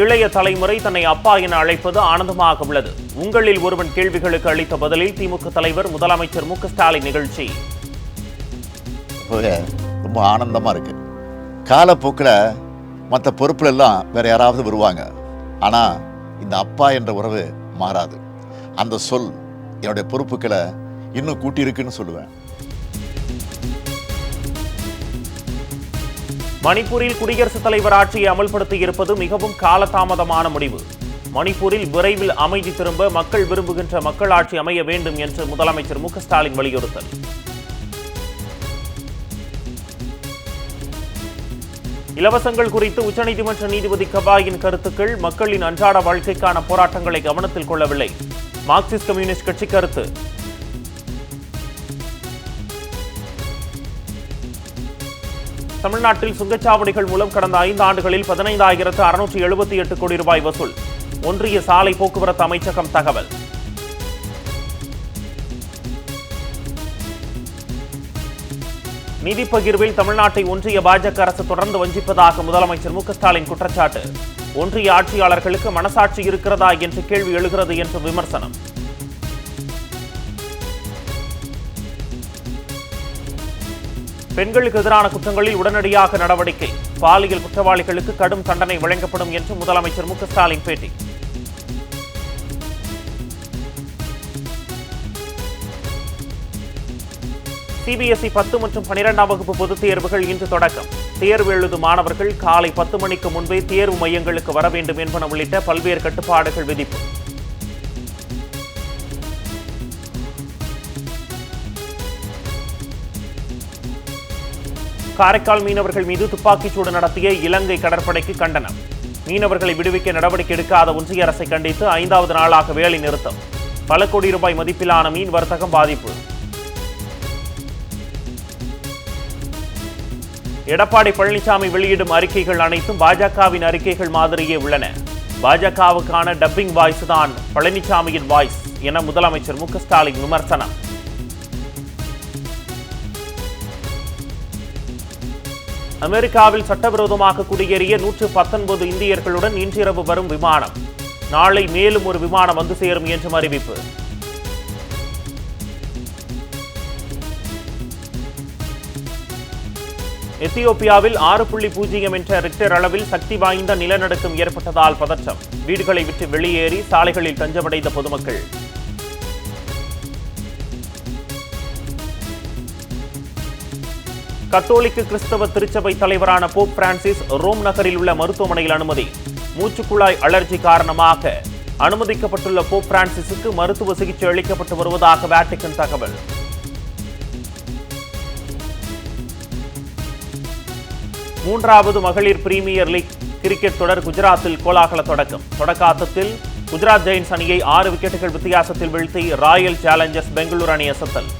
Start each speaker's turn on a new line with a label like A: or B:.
A: இளைய தலைமுறை தன்னை அப்பா என அழைப்பது ஆனந்தமாக உள்ளது உங்களில் ஒருவன் கேள்விகளுக்கு அளித்த பதிலில் திமுக தலைவர் முதலமைச்சர் மு ஸ்டாலின் நிகழ்ச்சி.
B: ரொம்ப ஆனந்தமாக இருக்கு. காலப்போக்கில் மற்ற பொறுப்புல எல்லாம் வேற யாராவது வருவாங்க. ஆனால் இந்த அப்பா என்ற உறவு மாறாது. அந்த சொல் என்னுடைய பொறுப்புகளை இன்னும் கூட்டியிருக்குன்னு சொல்லுவேன்.
A: மணிப்பூரில் குடியரசுத் தலைவர் ஆட்சியை அமல்படுத்தி இருப்பது மிகவும் காலதாமதமான முடிவு. மணிப்பூரில் விரைவில் அமைதி திரும்ப மக்கள் விரும்புகின்ற மக்களாட்சி அமைய வேண்டும் என்று முதலமைச்சர் மு ஸ்டாலின் வலியுறுத்தல். இலவசங்கள் குறித்து உச்சநீதிமன்ற நீதிபதி கபாயின் கருத்துக்கள் மக்களின் அன்றாட வாழ்க்கைக்கான போராட்டங்களை கவனத்தில் கொள்ளவில்லை. மார்க்சிஸ்ட் கம்யூனிஸ்ட் கட்சி கருத்து. தமிழ்நாட்டில் சுங்கச்சாவடிகள் மூலம் கடந்த ஐந்து ஆண்டுகளில் பதினைந்தாயிரத்து அறுநூற்றி எழுபத்தி எட்டு கோடி ரூபாய் வசூல். ஒன்றிய சாலை போக்குவரத்து அமைச்சகம் தகவல். நிதி பகிர்வில் தமிழ்நாட்டை ஒன்றிய பாஜக அரசு தொடர்ந்து வஞ்சிப்பதாக முதலமைச்சர் மு ஸ்டாலின் குற்றச்சாட்டு. ஒன்றிய ஆட்சியாளர்களுக்கு மனசாட்சி இருக்கிறதா என்று கேள்வி எழுகிறது என்று விமர்சனம். பெண்களுக்கு எதிரான குற்றங்களில் உடனடியாக நடவடிக்கை. பாலியல் குற்றவாளிகளுக்கு கடும் தண்டனை வழங்கப்படும் என்று முதலமைச்சர் மு ஸ்டாலின் பேட்டி. சிபிஎஸ்இ பத்து மற்றும் பனிரெண்டாம் வகுப்பு பொதுத் தேர்வுகள் இன்று தொடக்கம். தேர்வு எழுதும் மாணவர்கள் காலை பத்து மணிக்கு முன்பே தேர்வு மையங்களுக்கு வர வேண்டும் என்பன உள்ளிட்ட பல்வேறு கட்டுப்பாடுகள் விதிப்பு. காரைக்கால் மீனவர்கள் மீது துப்பாக்கிச்சூடு நடத்திய இலங்கை கடற்படைக்கு கண்டனம். மீனவர்களை விடுவிக்க நடவடிக்கை எடுக்காத ஒன்றிய அரசை கண்டித்து ஐந்தாவது நாளாக வேலை நிறுத்தம். பல கோடி ரூபாய் மதிப்பிலான மீன் வர்த்தகம் பாதிப்பு. எடப்பாடி பழனிசாமி வெளியிடும் அறிக்கைகள் அனைத்தும் பாஜகவின் அறிக்கைகள் மாதிரியே உள்ளன. பாஜகவுக்கான டப்பிங் வாய்ஸ் தான் பழனிசாமியின் வாய்ஸ் என முதலமைச்சர் மு ஸ்டாலின் விமர்சனம். அமெரிக்காவில் சட்டவிரோதமாக குடியேறிய நூற்று பத்தொன்பது இந்தியர்களுடன் இன்றிரவு வரும் விமானம். நாளை மேலும் ஒரு விமானம் வந்து சேரும் என்றும் அறிவிப்பு. எத்தியோப்பியாவில் ஆறு புள்ளி பூஜ்ஜியம் என்ற ரிக்டர் அளவில் சக்தி வாய்ந்த நிலநடுக்கம் ஏற்பட்டதால் பதற்றம். வீடுகளை விட்டு வெளியேறி சாலைகளில் தஞ்சமடைந்த பொதுமக்கள். கத்தோலிக்க கிறிஸ்தவ திருச்சபை தலைவரான போப் பிரான்சிஸ் ரோம் நகரில் உள்ள மருத்துவமனையில் அனுமதி. மூச்சுக்குழாய் அலர்ஜி காரணமாக அனுமதிக்கப்பட்டுள்ள போப் பிரான்சிஸுக்கு மருத்துவ சிகிச்சை அளிக்கப்பட்டு வருவதாக வேட்டிக்கன் தகவல். மூன்றாவது மகளிர் பிரீமியர் லீக் கிரிக்கெட் தொடர் குஜராத்தில் கோலாகல தொடக்கம். தொடக்க ஆட்டத்தில் குஜராத் ஜெயின்ஸ் அணியை ஆறு விக்கெட்டுகள் வித்தியாசத்தில் வீழ்த்தி ராயல் சேலஞ்சர்ஸ் பெங்களூரு அணி அசத்தல்